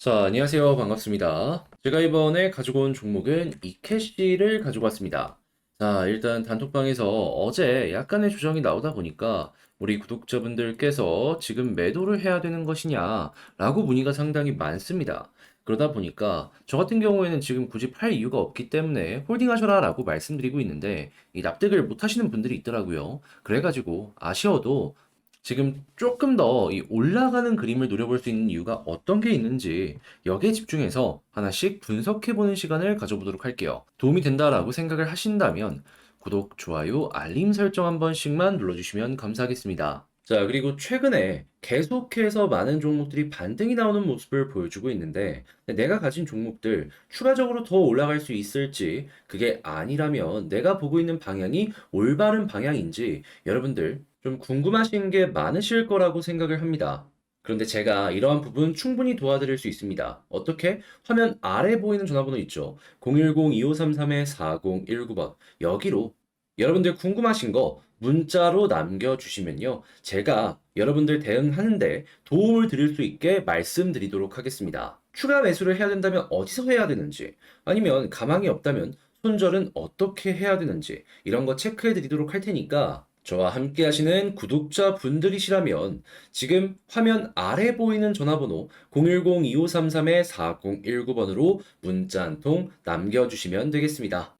자, 안녕하세요. 반갑습니다. 제가 이번에 가지고 온 종목은 이캐시를 가지고 왔습니다. 자, 일단 단톡방에서 어제 약간의 조정이 나오다 보니까 우리 구독자분들께서 지금 매도를 해야 되는 것이냐라고 문의가 상당히 많습니다. 그러다 보니까 저 같은 경우에는 지금 굳이 팔 이유가 없기 때문에 홀딩하셔라 라고 말씀드리고 있는데 이 납득을 못 하시는 분들이 있더라고요. 그래가지고 아쉬워도 지금 조금 더 이 올라가는 그림을 노려볼 수 있는 이유가 어떤 게 있는지 여기에 집중해서 하나씩 분석해보는 시간을 가져보도록 할게요. 도움이 된다라고 생각을 하신다면 구독, 좋아요, 알림 설정 한 번씩만 눌러주시면 감사하겠습니다. 자, 그리고 최근에 계속해서 많은 종목들이 반등이 나오는 모습을 보여주고 있는데 내가 가진 종목들 추가적으로 더 올라갈 수 있을지 그게 아니라면 내가 보고 있는 방향이 올바른 방향인지 여러분들 좀 궁금하신 게 많으실 거라고 생각을 합니다. 그런데 제가 이러한 부분 충분히 도와드릴 수 있습니다. 어떻게? 화면 아래 보이는 전화번호 있죠. 010-2533-4019번. 여기로 여러분들 궁금하신 거 문자로 남겨주시면요. 제가 여러분들 대응하는데 도움을 드릴 수 있게 말씀드리도록 하겠습니다. 추가 매수를 해야 된다면 어디서 해야 되는지, 아니면 가망이 없다면 손절은 어떻게 해야 되는지, 이런 거 체크해 드리도록 할 테니까 저와 함께 하시는 구독자 분들이시라면 지금 화면 아래 보이는 전화번호 010-2533-4019번으로 문자 한 통 남겨주시면 되겠습니다.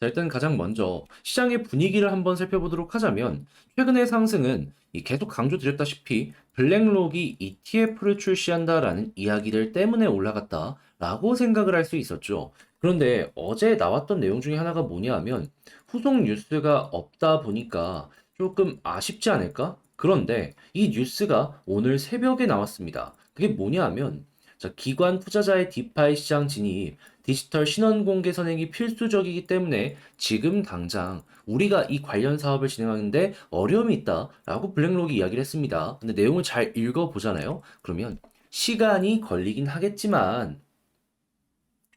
자, 일단 가장 먼저 시장의 분위기를 한번 살펴보도록 하자면 최근의 상승은 이 계속 강조드렸다시피 블랙록이 ETF를 출시한다라는 이야기들 때문에 올라갔다라고 생각을 할 수 있었죠. 그런데 어제 나왔던 내용 중에 하나가 뭐냐 하면 후속 뉴스가 없다 보니까 조금 아쉽지 않을까? 그런데 이 뉴스가 오늘 새벽에 나왔습니다. 그게 뭐냐 하면 자, 기관 투자자의 디파이 시장 진입, 디지털 신원 공개 선행이 필수적이기 때문에 지금 당장 우리가 이 관련 사업을 진행하는데 어려움이 있다라고 블랙록이 이야기를 했습니다. 근데 내용을 잘 읽어보잖아요. 그러면 시간이 걸리긴 하겠지만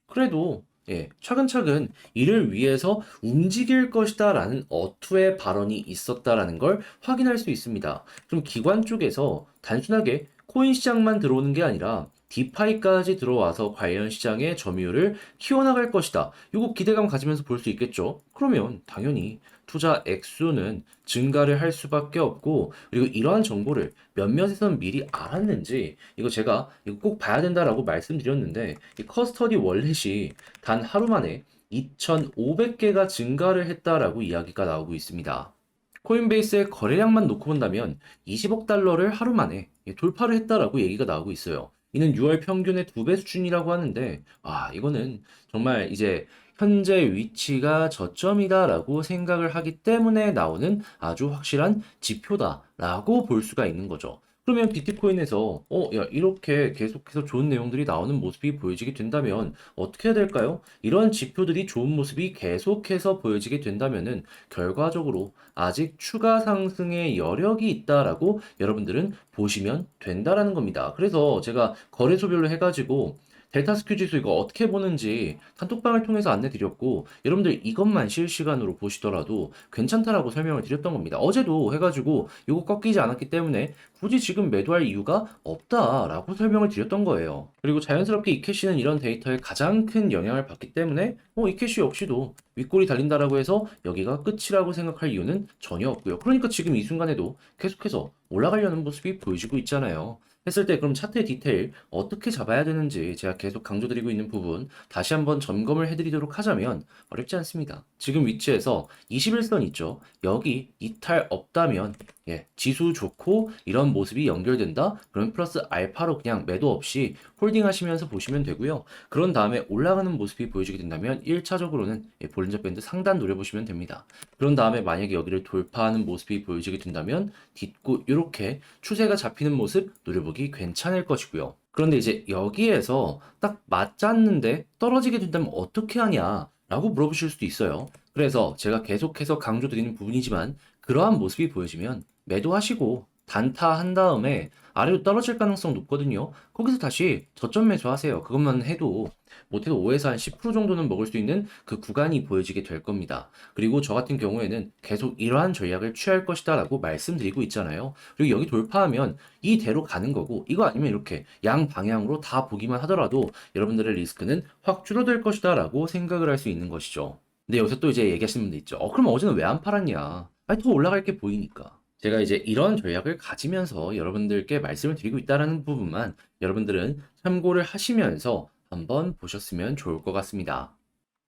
그래도 예, 차근차근 이를 위해서 움직일 것이다 라는 어투의 발언이 있었다라는 걸 확인할 수 있습니다. 그럼 기관 쪽에서 단순하게 코인 시장만 들어오는 게 아니라 디파이까지 들어와서 관련 시장의 점유율을 키워나갈 것이다. 이거 기대감 가지면서 볼 수 있겠죠? 그러면 당연히 투자 액수는 증가를 할 수밖에 없고 그리고 이러한 정보를 몇몇에서는 미리 알았는지 이거 제가 이거 꼭 봐야 된다라고 말씀드렸는데 이 커스터디 월렛이 단 하루 만에 2,500개가 증가를 했다라고 이야기가 나오고 있습니다. 코인베이스의 거래량만 놓고 본다면 20억 달러를 하루 만에 돌파를 했다라고 얘기가 나오고 있어요. 이는 6월 평균의 두배 수준이라고 하는데, 아, 이거는 정말 이제 현재 위치가 저점이다라고 생각을 하기 때문에 나오는 아주 확실한 지표다라고 볼 수가 있는 거죠. 그러면 비트코인에서 어, 야, 이렇게 계속해서 좋은 내용들이 나오는 모습이 보여지게 된다면 어떻게 해야 될까요? 이런 지표들이 좋은 모습이 계속해서 보여지게 된다면은 결과적으로 아직 추가 상승의 여력이 있다라고 여러분들은 보시면 된다라는 겁니다. 그래서 제가 거래소별로 해가지고 델타 스큐 지수 이거 어떻게 보는지 단톡방을 통해서 안내 드렸고 여러분들 이것만 실시간으로 보시더라도 괜찮다라고 설명을 드렸던 겁니다. 어제도 해가지고 이거 꺾이지 않았기 때문에 굳이 지금 매도할 이유가 없다라고 설명을 드렸던 거예요. 그리고 자연스럽게 이 캐시는 이런 데이터에 가장 큰 영향을 받기 때문에 어, 이 캐시 역시도 윗골이 달린다라고 해서 여기가 끝이라고 생각할 이유는 전혀 없고요. 그러니까 지금 이 순간에도 계속해서 올라가려는 모습이 보여지고 있잖아요. 했을 때 그럼 차트의 디테일 어떻게 잡아야 되는지 제가 계속 강조드리고 있는 부분 다시 한번 점검을 해드리도록 하자면 어렵지 않습니다. 지금 위치에서 21선 있죠. 여기 이탈 없다면 예, 지수 좋고 이런 모습이 연결된다? 그럼 플러스 알파로 그냥 매도 없이 홀딩 하시면서 보시면 되고요. 그런 다음에 올라가는 모습이 보여지게 된다면 1차적으로는 예, 볼린저 밴드 상단 노려보시면 됩니다. 그런 다음에 만약에 여기를 돌파하는 모습이 보여지게 된다면 딛고 이렇게 추세가 잡히는 모습 노려보기 괜찮을 것이고요. 그런데 이제 여기에서 딱 맞았는데 떨어지게 된다면 어떻게 하냐? 라고 물어보실 수도 있어요. 그래서 제가 계속해서 강조드리는 부분이지만 그러한 모습이 보여지면 매도하시고 단타한 다음에 아래로 떨어질 가능성 높거든요. 거기서 다시 저점 매수하세요. 그것만 해도 못해도 5에서 한 10% 정도는 먹을 수 있는 그 구간이 보여지게 될 겁니다. 그리고 저 같은 경우에는 계속 이러한 전략을 취할 것이다 라고 말씀드리고 있잖아요. 그리고 여기 돌파하면 이대로 가는 거고 이거 아니면 이렇게 양 방향으로 다 보기만 하더라도 여러분들의 리스크는 확 줄어들 것이다 라고 생각을 할 수 있는 것이죠. 근데 여기서 또 이제 얘기하시는 분들 있죠. 어, 그럼 어제는 왜 안 팔았냐? 아니, 더 올라갈 게 보이니까. 제가 이제 이런 전략을 가지면서 여러분들께 말씀을 드리고 있다는 부분만 여러분들은 참고를 하시면서 한번 보셨으면 좋을 것 같습니다.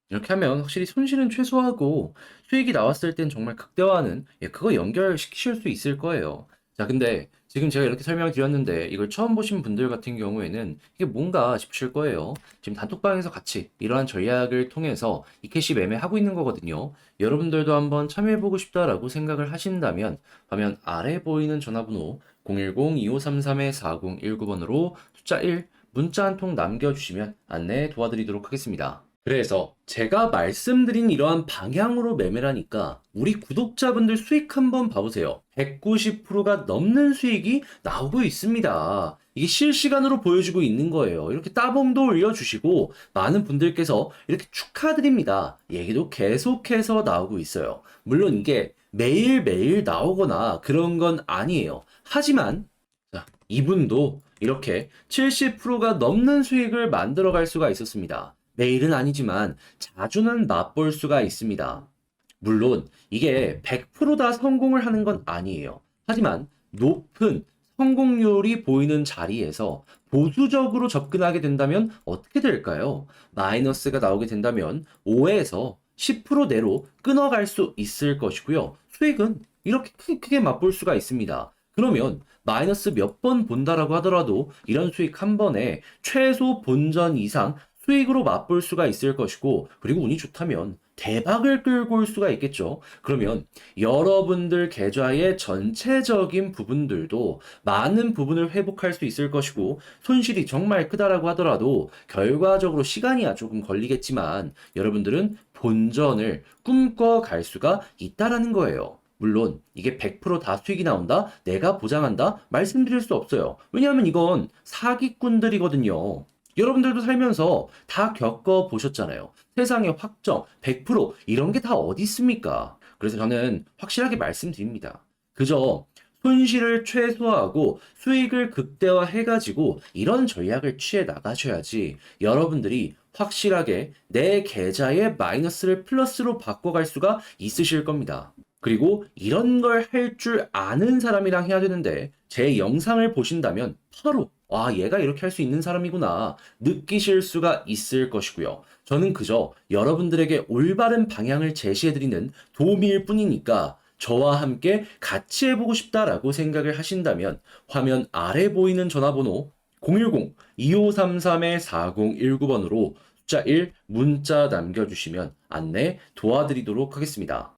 이렇게 하면 확실히 손실은 최소화하고 수익이 나왔을 땐 정말 극대화하는 예, 그거 연결시키실 수 있을 거예요. 자, 근데 지금 제가 이렇게 설명을 드렸는데 이걸 처음 보신 분들 같은 경우에는 이게 뭔가 싶으실 거예요. 지금 단톡방에서 같이 이러한 전략을 통해서 이 캐시 매매하고 있는 거거든요. 여러분들도 한번 참여해보고 싶다라고 생각을 하신다면 화면 아래 보이는 전화번호 010-2533-4019번으로 숫자 1 문자 한 통 남겨주시면 안내 도와드리도록 하겠습니다. 그래서 제가 말씀드린 이러한 방향으로 매매라니까 우리 구독자분들 수익 한번 봐보세요. 190%가 넘는 수익이 나오고 있습니다. 이게 실시간으로 보여주고 있는 거예요. 이렇게 따봉도 올려주시고 많은 분들께서 이렇게 축하드립니다. 얘기도 계속해서 나오고 있어요. 물론 이게 매일매일 나오거나 그런 건 아니에요. 하지만 자, 이분도 이렇게 70%가 넘는 수익을 만들어 갈 수가 있었습니다. 매일은 아니지만 자주는 맛볼 수가 있습니다. 물론 이게 100%다 성공을 하는 건 아니에요. 하지만 높은 성공률이 보이는 자리에서 보수적으로 접근하게 된다면 어떻게 될까요? 마이너스가 나오게 된다면 5에서 10% 내로 끊어갈 수 있을 것이고요. 수익은 이렇게 크게, 크게 맛볼 수가 있습니다. 그러면 마이너스 몇 번 본다라고 하더라도 이런 수익 한 번에 최소 본전 이상 수익으로 맛볼 수가 있을 것이고 그리고 운이 좋다면 대박을 끌고 올 수가 있겠죠. 그러면 여러분들 계좌의 전체적인 부분들도 많은 부분을 회복할 수 있을 것이고 손실이 정말 크다라고 하더라도 결과적으로 시간이야 아 조금 걸리겠지만 여러분들은 본전을 꿈꿔 갈 수가 있다라는 거예요. 물론 이게 100%다 수익이 나온다? 내가 보장한다? 말씀드릴 수 없어요. 왜냐하면 이건 사기꾼들이거든요. 여러분들도 살면서 다 겪어 보셨잖아요. 세상의 확정, 100% 이런 게 다 어디 있습니까? 그래서 저는 확실하게 말씀드립니다. 그저 손실을 최소화하고 수익을 극대화해가지고 이런 전략을 취해 나가셔야지 여러분들이 확실하게 내 계좌의 마이너스를 플러스로 바꿔갈 수가 있으실 겁니다. 그리고 이런 걸 할 줄 아는 사람이랑 해야 되는데 제 영상을 보신다면 바로 와 얘가 이렇게 할 수 있는 사람이구나 느끼실 수가 있을 것이고요. 저는 그저 여러분들에게 올바른 방향을 제시해드리는 도움일 뿐이니까 저와 함께 같이 해보고 싶다라고 생각을 하신다면 화면 아래 보이는 전화번호 010-2533-4019번으로 숫자 1 문자 남겨주시면 안내 도와드리도록 하겠습니다.